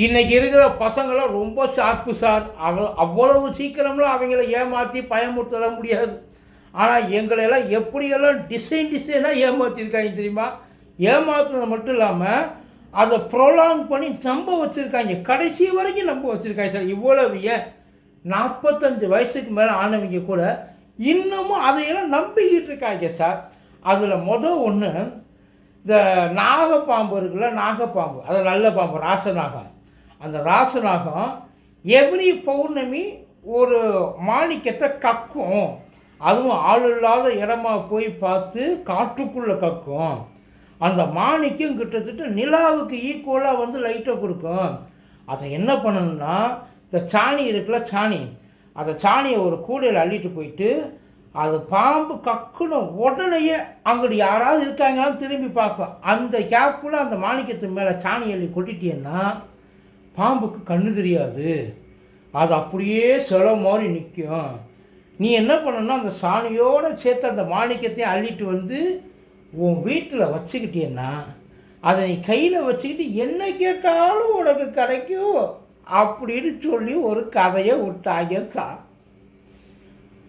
இன்றைக்கி இருக்கிற பசங்களாம் ரொம்ப ஷார்ப்பு சார் அவ அவ்வளவு சீக்கிரம்லாம் அவங்கள ஏமாற்றி பயமுறுத்தல முடியாது. ஆனால் எங்களையெல்லாம் எப்படியெல்லாம் டிசைன் டிசைனாக ஏமாற்றிருக்காங்க தெரியுமா? ஏமாத்துறது மட்டும் இல்லாமல் அதை ப்ரொலாங் பண்ணி நம்ப வச்சுருக்காங்க. கடைசி வரைக்கும் நம்ப வச்சுருக்காங்க சார் இவ்வளவு ஏன்? நாற்பத்தஞ்சு வயசுக்கு மேலே ஆனவங்க கூட இன்னமும் அதையெல்லாம் நம்பிக்கிட்டு இருக்காங்க சார் அதில் மொதல் ஒன்று இந்த நாகப்பாம்பு இருக்குல்ல நாகப்பாம்பு. அது நல்ல பாம்பு ராசநாகம் அந்த ராசநாகம் எவ்ரி பௌர்ணமி ஒரு மாணிக்கத்தை கக்கும். அதுவும் ஆள் இல்லாத இடமா போய் பார்த்து காட்டுக்குள்ளே கக்கும். அந்த மாணிக்கம் கிட்டத்தட்ட நிலாவுக்கு ஈக்குவலாக வந்து லைட்டை கொடுக்கும். அதை என்ன பண்ணணும்னா இந்த சாணி இருக்குல்ல சாணி. அந்த சாணியை ஒரு கூடையில் அள்ளிட்டு போயிட்டு அது பாம்பு கக்குன உடனேயே அங்கிட்டு யாராவது இருக்காங்களான்னு திரும்பி பார்க்கும் அந்த கேப்பில் அந்த மாணிக்கத்து மேலே சாணி அள்ளி கொட்டிட்டேன்னா பாம்புக்கு கண்ணு தெரியாது. அது அப்படியே சில மாதிரி நிற்கும் நீ என்ன பண்ணணும்னா அந்த சாணியோடு சேர்த்து அந்த மாணிக்கத்தையும் அள்ளிட்டு வந்து உன் வீட்டில் வச்சுக்கிட்டீன்னா அதை நீ கையில் வச்சுக்கிட்டு என்ன கேட்டாலும் உனக்கு கிடைக்கும் அப்படின்னு சொல்லி ஒரு கதையை விட்டாங்க சார்.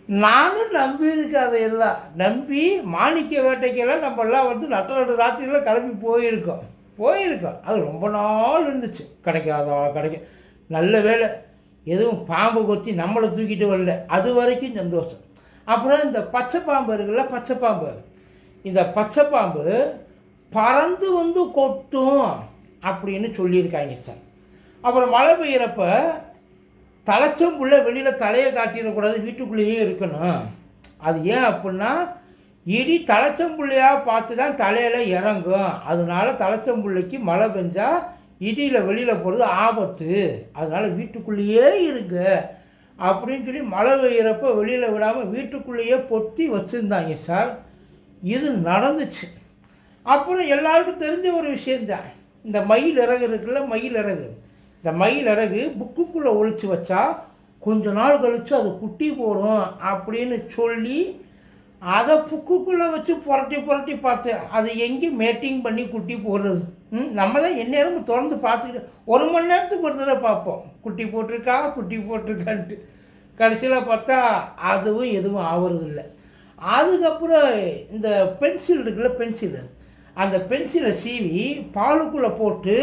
நானும் நம்பியிருக்கேன் அதையெல்லாம். நம்பி மாணிக்க வேட்டைக்கெல்லாம் நம்மெல்லாம் வந்து நட்ட நடு ராத்திரியில் கிளம்பி போயிருக்கோம். போயிருக்கோம் அது ரொம்ப நாள் இருந்துச்சு. கிடைக்காதா கிடைக்க நல்ல வேலை. எதுவும் பாம்பு கொத்தி நம்மளை தூக்கிட்டு வரல. அது வரைக்கும் சந்தோஷம். அப்புறம் இந்த பச்சை பாம்பு இருக்குல்ல பச்சை பாம்பு. இந்த பச்சை பாம்பு பறந்து வந்து கொட்டும் அப்படின்னு சொல்லியிருக்காங்க சார். அப்புறம் மழை பெய்கிறப்ப தலைச்சம் புள்ள வெளியில் தலையை காட்டிடக்கூடாது வீட்டுக்குள்ளேயே இருக்கணும். அது ஏன் அப்படின்னா இடி தலைச்சம்புள்ளையாக பார்த்து தான் தலையில் இறங்கும். அதனால தலைச்சம்புள்ளைக்கு மழை பெஞ்சால் இடியில் வெளியில் போகிறது ஆபத்து. அதனால் வீட்டுக்குள்ளேயே இருங்க. அப்படின்னு சொல்லி மழை பெய்கிறப்ப வெளியில் விடாமல் வீட்டுக்குள்ளேயே பொத்தி வச்சுருந்தாங்க சார். இது நடந்துச்சு. அப்புறம் எல்லாருக்கும் தெரிஞ்ச ஒரு விஷயந்தான் இந்த மயில் இறகு இருக்குல்ல மயில் இறகு. இந்த மயில் இறகு புக்குக்குள்ளே ஒழிச்சு வச்சா கொஞ்ச நாள் கழித்து அது குட்டி போடும் அப்படின்னு சொல்லி அதை புக்குக்குள்ளே வச்சு புரட்டி புரட்டி பார்த்து அது எங்கேயும் மேட்டிங் பண்ணி குட்டி போடுறது? ம் நம்ம தான் எந்நேரமும் திறந்து பார்த்துக்கிட்டு ஒரு மணி நேரத்துக்கு ஒரு தடவை பார்ப்போம். குட்டி போட்டிருக்கா குட்டி போட்டிருக்கான்ட்டு. கடைசியில் பார்த்தா அதுவும் எதுவும் ஆவறது இல்லை அதுக்கப்புறம் இந்த பென்சில் இருக்குல்ல பென்சில் அந்த பென்சிலை சீவி பாலுக்குள்ளே போட்டு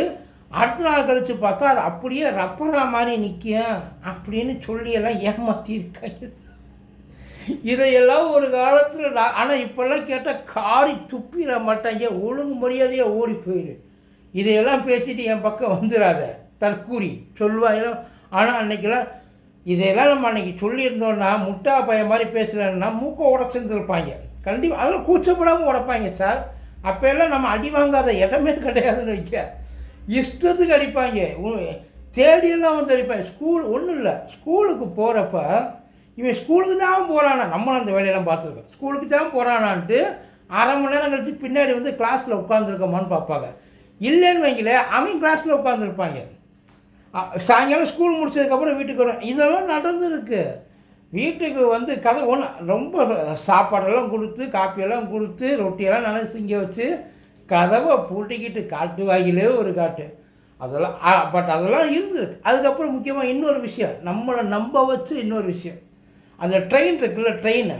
அடுத்த நாள் கழித்து பார்த்தா அது அப்படியே ரப்பரா மாதிரி நிற்கும் அப்படின்னு சொல்லியெல்லாம் ஏமாற்றியிருக்காங்க இதையெல்லாம் ஒரு காலத்தில் நான் ஆனால் இப்போல்லாம் கேட்டால் காரி துப்பிட மாட்டாங்க ஒழுங்கு மரியாதையாக ஓடி போயிடு இதையெல்லாம் பேசிட்டு என் பக்கம் வந்துடாத தற்கூறி சொல்லுவாங்க ஆனால் அன்னைக்கெல்லாம் இதையெல்லாம் நம்ம அன்னைக்கு சொல்லியிருந்தோன்னா முட்டா பையன் மாதிரி பேசலன்னா மூக்கை உடச்சிருந்துருப்பாங்க. கண்டிப்பாக அதில் கூச்சப்படாமல் உடைப்பாங்க சார் அப்போ எல்லாம் நம்ம அடி வாங்காத இடமே கிடையாதுன்னு வைக்க இஷ்டத்துக்கு அடிப்பாங்க. தேடியெல்லாம் வந்து அடிப்பாங்க. ஸ்கூல் ஒன்றும் இல்லை ஸ்கூலுக்கு போகிறப்ப இவன் ஸ்கூலுக்கு தான் போகிறானா நம்மளும் அந்த வேலையெல்லாம் பார்த்துருக்கோம். ஸ்கூலுக்கு தான் போகிறானான்ட்டு அரை மணி நேரம் கழித்து பின்னாடி வந்து கிளாஸில் உட்காந்துருக்கோமான்னு பார்ப்பாங்க. இல்லைன்னு வைங்களே அவன் கிளாஸில் உட்காந்துருப்பாங்க சாயங்காலம் ஸ்கூல் முடிச்சதுக்கப்புறம் வீட்டுக்கு வரும் இதெல்லாம் நடந்துருக்கு. வீட்டுக்கு வந்து கதை ஒன்று ரொம்ப சாப்பாடெல்லாம் கொடுத்து காப்பியெல்லாம் கொடுத்து ரொட்டியெல்லாம் நல்லா சிங்க வச்சு கதவை பூட்டிக்கிட்டு காட்டு வாயிலே ஒரு காட்டு. அதெல்லாம் பட் அதெல்லாம் இருந்திருக்கு. அதுக்கப்புறம் முக்கியமாக இன்னொரு விஷயம். நம்மளை நம்ப வச்சு இன்னொரு விஷயம். அந்த ட்ரெயின் இருக்குல்ல ட்ரெயின்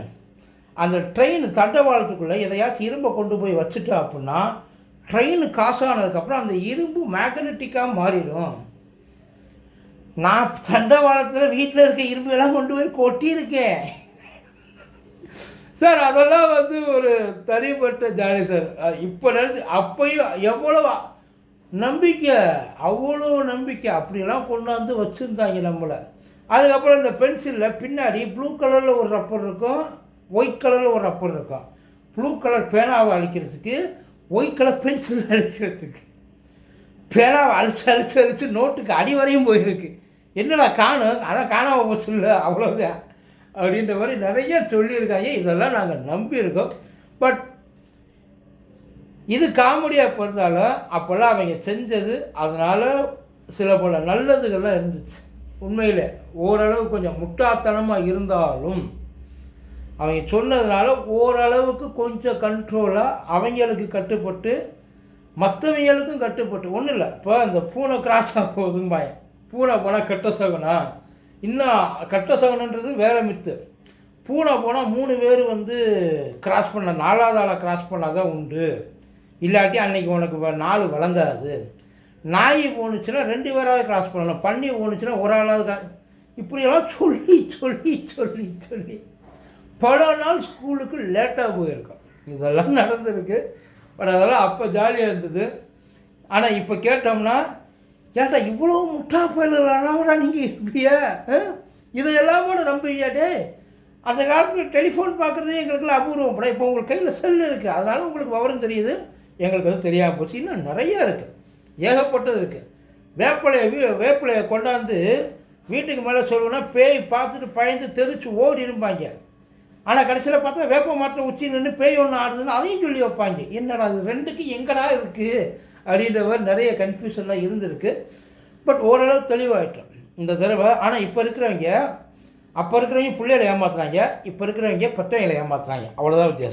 அந்த ட்ரெயின் தண்டவாளத்துக்குள்ளே எதையாச்சும் இரும்பை கொண்டு போய் வச்சுட்டா அப்படின்னா ட்ரெயின் காசானதுக்கப்புறம் அந்த இரும்பு மேக்னட்டிக்காக மாறிடும். நான் தண்டவாளத்தில் வீட்டில் இருக்க இரும்பெல்லாம் கொண்டு போய் கொட்டியிருக்கேன். சார் அதெல்லாம் வந்து ஒரு தனிப்பட்ட ஜாலி சார். இப்போ நினச்சி அப்பையும் எவ்வளோ நம்பிக்கை அவ்வளோ நம்பிக்கை. அப்படிலாம் கொண்டாந்து வச்சுருந்தாங்க நம்மளை. அதுக்கப்புறம் இந்த பென்சிலில் பின்னாடி ப்ளூ கலரில் ஒரு ரப்பர் இருக்கும் ஒயிட் கலரில் ஒரு ரப்பர் இருக்கும். ப்ளூ கலர் பேனாவை அழிக்கிறதுக்கு ஒயிட் கலர் பென்சில் அழிக்கிறதுக்கு. பேனாவை அழிச்சு அழிச்சு அழிச்சு நோட்டுக்கு அடி வரையும் போயிருக்கு. என்னடா காணும்? ஆனால் காணாமல் போச்சு இல்லை அவ்வளோதான் அப்படின்ற மாதிரி நிறைய சொல்லியிருக்காங்க. இதெல்லாம் நாங்கள் நம்பியிருக்கோம். பட் இது காமெடியாக பிறந்தாலும் அப்போல்லாம் அவங்க செஞ்சது அதனால் சில பல நல்லதுகள்லாம் இருந்துச்சு. உண்மையில் ஓரளவு கொஞ்சம் முட்டாத்தனமாக இருந்தாலும் அவங்க சொன்னதுனால ஓரளவுக்கு கொஞ்சம் கண்ட்ரோலாக அவங்களுக்கு கட்டுப்பட்டு மற்றவங்களுக்கும் கட்டுப்பட்டு. ஒன்றும் இல்லை. இப்போ இந்த பூனை கிராஸாக போகுதும்பாய பூனை போனால் கெட்ட சகுனா? இன்னும் கெட்ட சகுனன்றது வேற மித்து. பூனை போனால் மூணு பேர் வந்து கிராஸ் பண்ண நாலாவது ஆளை கிராஸ் பண்ணால் தான் உண்டு. இல்லாட்டி அன்னைக்கு உனக்கு நாலு வழங்காது. நாய் போணுச்சுன்னா ரெண்டு பேராவது கிராஸ் பண்ணணும். பண்ணி போணுச்சுன்னா ஒரு ஆளாவது கிராஸ் இப்படியெல்லாம் சொல்லி சொல்லி சொல்லி சொல்லி. பல நாள் ஸ்கூலுக்கு லேட்டாக போயிருக்கோம். இதெல்லாம் நடந்திருக்கு. பட் அதெல்லாம் அப்போ ஜாலியாக இருந்தது. ஆனால் இப்போ கேட்டோம்னா ஏட்டா இவ்வளோ முட்டா போயிடலாம்டா நீங்கள் இருப்பியா இதையெல்லாம் கூட நம்புவியா அந்த காலத்தில் டெலிஃபோன் பார்க்குறதே எங்களுக்குலாம் அபூர்வம். படம் இப்போ உங்களுக்கு கையில் செல் இருக்குது அதனால உங்களுக்கு விவரம் தெரியுது. எங்களுக்கு அது தெரியாமல் போச்சு. இன்னும் நிறையா இருக்குது ஏகப்பட்டது இருக்குது வேப்பிலையை வீ வேப்பிலையை கொண்டாந்து வீட்டுக்கு மேலே சொல்லுவோன்னா பேய் பார்த்துட்டு பயந்து தெரிச்சு ஓடி இருப்பாங்க ஆனால் கடைசியில் பார்த்தா வேப்ப மரத்தை உச்சி நின்று பேய் ஒன்று ஆடுதுன்னு அதையும் சொல்லி வைப்பாங்க. என்னடா அது ரெண்டுக்கும் எங்கடா இருக்குது அப்படின்றவர் நிறைய கன்ஃபியூஷன்லாம் இருந்திருக்கு. பட் ஓரளவு தெளிவாயிட்டோம் இந்த தடவை. ஆனால் இப்போ இருக்கிறவங்க அப்போ இருக்கிறவங்க பிள்ளைகளை ஏமாத்துறாங்க இப்போ இருக்கிறவங்க பெற்றவங்களை ஏமாத்துறாங்க. அவ்வளோதான் வித்தியாசம்.